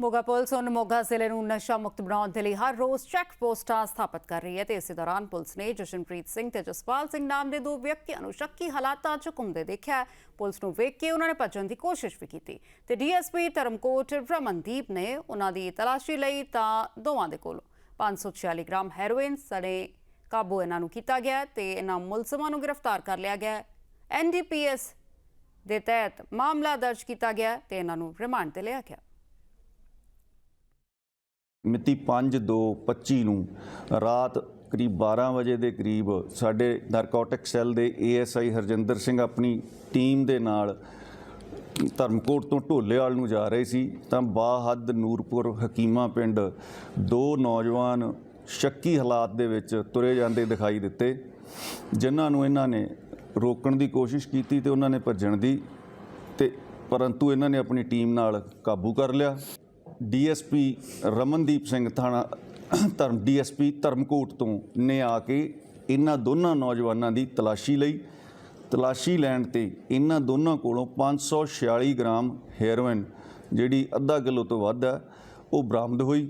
Moga police ਹੁਣ ਮੋਗਾ ਜ਼ਿਲ੍ਹੇ ਨੂੰ ਨਸ਼ਾ ਮੁਕਤ ਬਣਾਉਣ ਦੇ ਲਈ ਹਰ ਰੋਜ਼ ਚੈੱਕ ਪੋਸਟਾਂ ਸਥਾਪਿਤ ਕਰ ਰਹੀ ਹੈ ਤੇ ਇਸੇ ਦੌਰਾਨ ਪੁਲਿਸ ਨੇ ਜਸ਼ਨਪ੍ਰੀਤ ਸਿੰਘ ਤੇ ਜਸਪਾਲ ਸਿੰਘ ਨਾਮ ਦੇ ਦੋ ਵਿਅਕਤੀਆਂ ਨੂੰ ਸ਼ੱਕੀ ਹਾਲਾਤਾਂ 'ਚ ਘੁੰਮਦੇ ਦੇਖਿਆ। ਪੁਲਿਸ ਨੂੰ ਵੇਖ ਕੇ ਉਹਨਾਂ ਨੇ ਭੱਜਣ ਦੀ ਕੋਸ਼ਿਸ਼ ਵੀ ਕੀਤੀ ਤੇ ਡੀਐਸਪੀ ਧਰਮਕੋਟ ਰਮਨਦੀਪ ਨੇ ਉਹਨਾਂ ਦੀ ਤਲਾਸ਼ੀ ਲਈ ਤਾਂ ਦੋਵਾਂ ਦੇ ਕੋਲੋਂ 546 ਗ੍ਰਾਮ ਹੈਰੋਇਨ ਸਣੇ ਕਾਬੂ ਇਹਨਾਂ ਨੂੰ ਕੀਤਾ ਗਿਆ ਹੈ ਤੇ ਇਹਨਾਂ ਮੁਲਜ਼ਮਾਂ ਨੂੰ ਗ੍ਰਿਫਤਾਰ ਕਰ ਲਿਆ ਗਿਆ। ਹੈ ਐਨਡੀਪੀਐਸ ਦੇ ਤਹਿਤ ਮਾਮਲਾ ਦਰਜ ਕੀਤਾ ਗਿਆ ਹੈ ਤੇ ਇਹਨਾਂ ਨੂੰ ਰਿਮਾਂਡ ਤੇ ਲਿਆ ਗਿਆ। ਮਿਤੀ 5/2/25 ਨੂੰ ਰਾਤ ਕਰੀਬ 12 ਵਜੇ ਦੇ ਕਰੀਬ ਸਾਡੇ ਨਾਰਕੋਟਿਕ ਸੈੱਲ ਦੇ ਏਐਸਆਈ ਹਰਜਿੰਦਰ ਸਿੰਘ ਆਪਣੀ ਟੀਮ ਦੇ ਨਾਲ ਧਰਮਕੋਟ ਤੋਂ ਢੋਲੇਵਾਲ ਨੂੰ ਜਾ ਰਹੇ ਸੀ, ਤਾਂ ਬਾਹੱਦ ਨੂਰਪੁਰ ਹਕੀਮਾ ਪਿੰਡ ਦੋ ਨੌਜਵਾਨ ਸ਼ੱਕੀ ਹਾਲਾਤ ਦੇ ਵਿੱਚ ਤੁਰੇ ਜਾਂਦੇ ਦਿਖਾਈ ਦਿੱਤੇ, ਜਿਨ੍ਹਾਂ ਨੂੰ ਇਹਨਾਂ ਨੇ ਰੋਕਣ ਦੀ ਕੋਸ਼ਿਸ਼ ਕੀਤੀ ਤੇ ਉਹਨਾਂ ਨੇ ਭੱਜਣ ਦੀ ਤੇ ਪਰੰਤੂ ਇਹਨਾਂ ਨੇ ਆਪਣੀ ਟੀਮ ਨਾਲ ਕਾਬੂ ਕਰ ਲਿਆ। ਡੀਐਸਪੀ ਰਮਨਦੀਪ ਸਿੰਘ ਥਾਣਾ, ਧਰਮ, ਡੀਐਸਪੀ ਧਰਮਕੋਟ ਤੋਂ ਨੇ ਆ ਕੇ ਇਹਨਾਂ ਦੋਨਾਂ ਨੌਜਵਾਨਾਂ ਦੀ ਤਲਾਸ਼ੀ ਲਈ। ਤਲਾਸ਼ੀ ਲੈਣ ਤੇ ਇਹਨਾਂ ਦੋਨਾਂ ਕੋਲੋਂ 546 ਗ੍ਰਾਮ ਹੈਰੋਇਨ, ਜਿਹੜੀ ਅੱਧਾ ਕਿਲੋ ਤੋਂ ਵੱਧ ਹੈ, ਉਹ ਬਰਾਮਦ ਹੋਈ।